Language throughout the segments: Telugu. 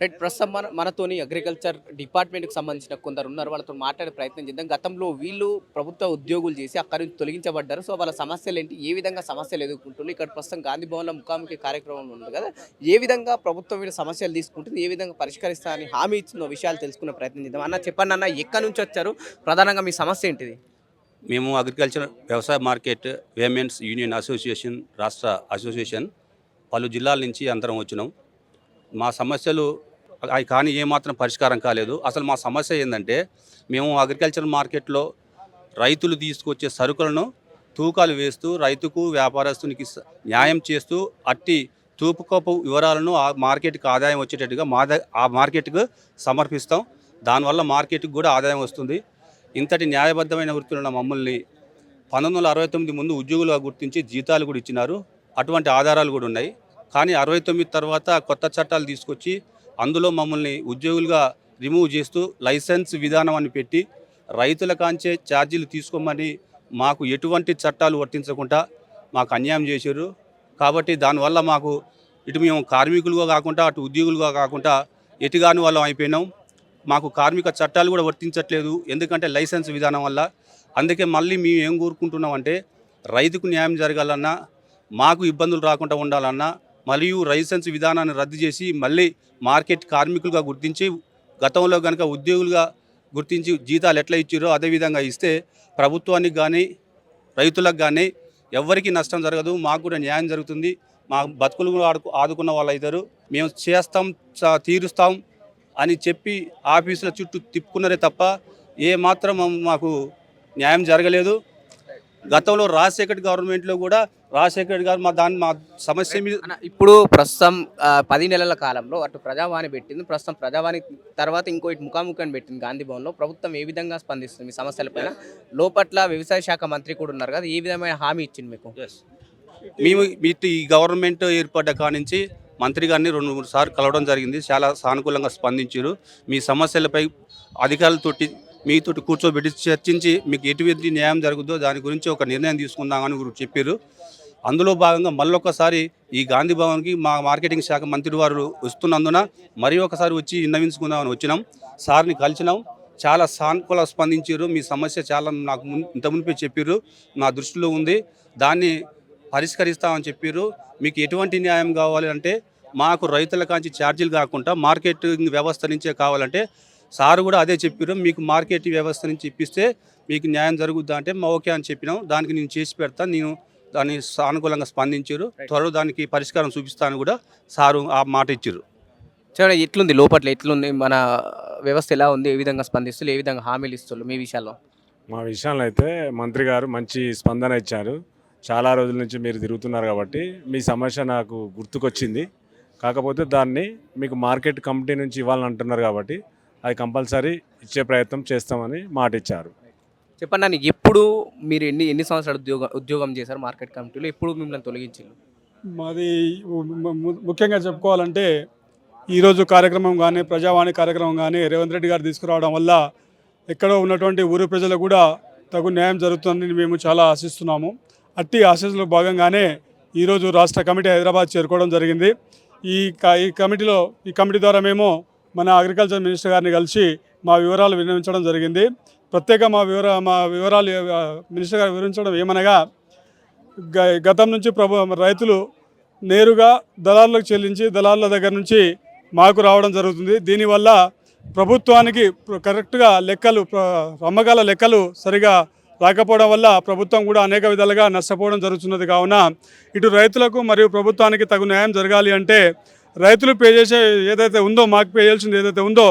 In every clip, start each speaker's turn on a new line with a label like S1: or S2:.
S1: రైట్ ప్రస్తుతం మన మనతోని అగ్రికల్చర్ డిపార్ట్మెంట్కి సంబంధించిన కొందరు ఉన్నారు. వాళ్ళతో మాట్లాడే ప్రయత్నం చేద్దాం. గతంలో వీళ్ళు ప్రభుత్వ ఉద్యోగులు చేసి అక్కడి నుంచి తొలగించబడ్డారు. సో వాళ్ళ సమస్యలు ఏంటి? ఏ విధంగా సమస్యలు ఎదుర్కొంటున్నారు ఇక్కడ ప్రస్తుతం గాంధీ భవన్లో ముఖాముఖి కార్యక్రమం ఉంది కదా. ఏ విధంగా ప్రభుత్వం వీళ్ళ సమస్యలు తీసుకుంటుంది? ఏ విధంగా పరిష్కరిస్తా అని హామీ ఇచ్చిన విషయాలు తెలుసుకునే ప్రయత్నం చేద్దాం. అన్న చెప్పండి అన్న ఎక్కడి నుంచి వచ్చారు? ప్రధానంగా మీ సమస్య ఏంటిది?
S2: మేము అగ్రికల్చర్ వ్యవసాయ మార్కెట్ వేమెన్స్ యూనియన్ అసోసియేషన్ రాష్ట్ర అసోసియేషన్ పలు జిల్లాల నుంచి అందరం వచ్చినాం. మా సమస్యలు అవి కానీ ఏమాత్రం పరిష్కారం కాలేదు. అసలు మా సమస్య ఏంటంటే మేము అగ్రికల్చర్ మార్కెట్లో రైతులు తీసుకొచ్చే సరుకులను తూకాలు వేస్తూ రైతుకు వ్యాపారస్తునికి న్యాయం చేస్తూ అట్టి తూపుకోపు వివరాలను ఆ మార్కెట్కి ఆదాయం వచ్చేటట్టుగా మా ఆ మార్కెట్కు సమర్పిస్తాం. దానివల్ల మార్కెట్కి కూడా ఆదాయం వస్తుంది. ఇంతటి న్యాయబద్ధమైన వృత్తులు ఉన్న మమ్మల్ని పంతొమ్మిది వందల అరవై తొమ్మిది ముందు ఉద్యోగులుగా గుర్తించి జీతాలు కూడా ఇచ్చినారు. అటువంటి ఆధారాలు కూడా ఉన్నాయి. కానీ అరవై తొమ్మిది తర్వాత కొత్త చట్టాలు తీసుకొచ్చి అందులో మమ్మల్ని ఉద్యోగులుగా రిమూవ్ చేస్తూ లైసెన్స్ విధానం అని పెట్టి రైతుల కాంచే ఛార్జీలు తీసుకోమని మాకు ఎటువంటి చట్టాలు వర్తించకుండా మాకు అన్యాయం చేశారు. కాబట్టి దానివల్ల మాకు ఇటు మేము కార్మికులుగా కాకుండా అటు ఉద్యోగులుగా కాకుండా ఎటుగాని వాళ్ళం అయిపోయినాం. మాకు కార్మిక చట్టాలు కూడా వర్తించట్లేదు ఎందుకంటే లైసెన్స్ విధానం వల్ల. అందుకే మళ్ళీ మేము ఏం కోరుకుంటున్నామంటే రైతుకు న్యాయం జరగాలన్నా మాకు ఇబ్బందులు రాకుండా ఉండాలన్నా మరియు లైసెన్స్ విధానాన్ని రద్దు చేసి మళ్ళీ మార్కెట్ కార్మికులుగా గుర్తించి గతంలో కనుక ఉద్యోగులుగా గుర్తించి జీతాలు ఎట్లా ఇచ్చారో అదే విధంగా ఇస్తే ప్రభుత్వానికి కానీ రైతులకు కానీ ఎవరికి నష్టం జరగదు. మాకు కూడా న్యాయం జరుగుతుంది. మా బతుకులు కూడా ఆడుకు ఆదుకున్న వాళ్ళు అవుతారు. మేము చేస్తాం తీరుస్తాం అని చెప్పి ఆఫీసుల చుట్టూ తిప్పుకున్నారే తప్ప ఏ మాత్రం మాకు న్యాయం జరగలేదు. గతంలో రాజశేఖర్ గవర్నమెంట్లో కూడా రాజశేఖర్ గారు మా దాన్ని మా సమస్య మీద
S1: ఇప్పుడు ప్రస్తుతం పది నెలల కాలంలో అటు ప్రజావాణి పెట్టింది ప్రస్తుతం ప్రజావాణి తర్వాత ఇంకో ఇటు ముఖాముఖిని పెట్టింది గాంధీ భవన్లో. ప్రభుత్వం ఏ విధంగా స్పందిస్తుంది మీ సమస్యలపైన లోపట్ల వ్యవసాయ శాఖ మంత్రి కూడా ఉన్నారు కదా ఏ విధమైన హామీ ఇచ్చింది మీకు?
S2: మేము ఈ గవర్నమెంట్ ఏర్పడ్డ కానించి మంత్రి గారిని రెండు మూడు సార్లు కలవడం జరిగింది. చాలా సానుకూలంగా స్పందించారు. మీ సమస్యలపై అధికారులతోటి మీతో కూర్చోబెట్టి చర్చించి మీకు ఎటువంటి న్యాయం జరుగుద్దో దాని గురించి ఒక నిర్ణయం తీసుకుందామని గురించి చెప్పారు. అందులో భాగంగా మళ్ళొకసారి ఈ గాంధీ భవన్కి మా మార్కెటింగ్ శాఖ మంత్రి వారు వస్తున్నందున మరీ ఒకసారి వచ్చి విన్నవించుకుందామని వచ్చినాం. సార్ని కలిసినాం. చాలా సానుకూల స్పందించారు. మీ సమస్య చాలా నాకు ఇంత మునిపే చెప్పారు. నా దృష్టిలో ఉంది. దాన్ని పరిష్కరిస్తామని చెప్పారు. మీకు ఎటువంటి న్యాయం కావాలి అంటే మాకు రైతుల కాంచి ఛార్జీలు కాకుండా మార్కెటింగ్ వ్యవస్థ నుంచే కావాలంటే సార్ కూడా అదే చెప్పారు మీకు మార్కెట్ వ్యవస్థ నుంచి ఇప్పిస్తే మీకు న్యాయం జరుగుద్దా? అంటే మా ఓకే అని చెప్పినాం. దానికి నేను చేసి పెడతాను నేను దాన్ని సానుకూలంగా స్పందించారు. త్వరలో దానికి పరిష్కారం చూపిస్తాను కూడా సారు ఆ మాట ఇచ్చారు.
S1: చూడండి ఎట్లుంది? లోపట్ల ఎట్లుంది? మన వ్యవస్థ ఎలా ఉంది? ఏ విధంగా స్పందిస్తుంది ఏ విధంగా హామీలు ఇస్తున్నారు మీ విషయాల్లో?
S3: మా విషయంలో అయితే మంత్రి గారు మంచి స్పందన ఇచ్చారు. చాలా రోజుల నుంచి మీరు తిరుగుతున్నారు కాబట్టి మీ సమస్య నాకు గుర్తుకొచ్చింది. కాకపోతే దాన్ని మీకు మార్కెట్ కమిటీ నుంచి ఇవ్వాలని అంటున్నారు కాబట్టి అది కంపల్సరీ ఇచ్చే ప్రయత్నం చేస్తామని మాట ఇచ్చారు
S1: చెప్పండి నాకు ఎప్పుడు మీరు ఎన్ని ఎన్ని సంవత్సరాలు ఉద్యోగం ఉద్యోగం చేశారు మార్కెట్ కమిటీలో? ఎప్పుడు మిమ్మల్ని తొలగించారు
S4: మాది ముఖ్యంగా చెప్పుకోవాలంటే ఈరోజు కార్యక్రమం కానీ ప్రజావాణి కార్యక్రమం కానీ రేవంత్ రెడ్డి గారు తీసుకురావడం వల్ల ఎక్కడో ఉన్నటువంటి ఊరు ప్రజలకు కూడా తగు న్యాయం జరుగుతుందని మేము చాలా ఆశిస్తున్నాము. అట్టి ఆశీస్సులో భాగంగానే ఈరోజు రాష్ట్ర కమిటీ హైదరాబాద్ చేరుకోవడం జరిగింది. ఈ ఈ కమిటీలో ఈ కమిటీ ద్వారా మేము మన అగ్రికల్చర్ మినిస్టర్ గారిని కలిసి మా వివరాలు విన్నవించడం జరిగింది. ప్రత్యేక మా వివర మా వివరాలు మినిస్టర్ గారు వివరించడం ఏమనగా గ- గతం నుంచి ప్రభు రైతులు నేరుగా దళారులకు చెల్లించి దళారుల దగ్గర నుంచి మాకు రావడం జరుగుతుంది. దీనివల్ల ప్రభుత్వానికి కరెక్ట్గా లెక్కలు అమ్మకాల లెక్కలు సరిగా రాకపోవడం వల్ల ప్రభుత్వం కూడా అనేక విధాలుగా నష్టపోవడం జరుగుతున్నది కావున ఇటు రైతులకు మరియు ప్రభుత్వానికి తగు న్యాయం జరగాలి అంటే రైతులు పే చేసే ఏదైతే ఉందో మాకు పే చేయాల్సింది ఏదైతే ఉందో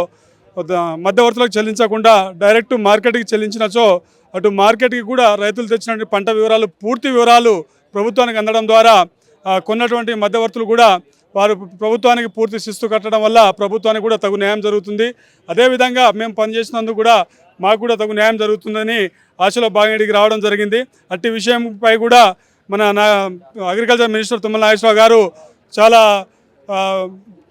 S4: మధ్యవర్తులకు చెల్లించకుండా డైరెక్ట్ మార్కెట్కి చెల్లించినచో అటు మార్కెట్కి కూడా రైతులు తెచ్చినటువంటి పంట వివరాలు పూర్తి వివరాలు ప్రభుత్వానికి అందడం ద్వారా కొన్నటువంటి మధ్యవర్తులు కూడా వారు ప్రభుత్వానికి పూర్తి శిస్తు కట్టడం వల్ల ప్రభుత్వానికి కూడా తగు న్యాయం జరుగుతుంది. అదేవిధంగా మేము పనిచేసినందుకు కూడా మాకు కూడా తగు న్యాయం జరుగుతుందని ఆశలో బాగిడికి రావడం జరిగింది. అట్టి విషయంపై కూడా మన నా అగ్రికల్చర్ మినిస్టర్ తుమ్మల నాగేశ్వరరావు గారు చాలా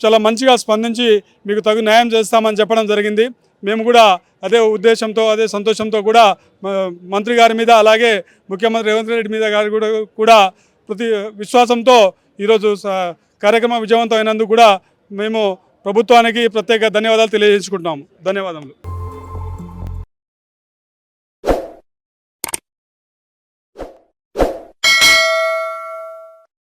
S4: చాలా మంచిగా స్పందించి మీకు తగు న్యాయం చేస్తామని చెప్పడం జరిగింది. మేము కూడా అదే ఉద్దేశంతో అదే సంతోషంతో కూడా మ- మంత్రి గారి మీద అలాగే ముఖ్యమంత్రి రేవంత్ రెడ్డి మీద గారి కూడా కూడా ప్రతి విశ్వాసంతో ఈరోజు కార్యక్రమం విజయవంతం అయినందుకు కూడా మేము ప్రభుత్వానికి ప్రత్యేక ధన్యవాదాలు తెలియజేసుకుంటున్నాము. ధన్యవాదములు.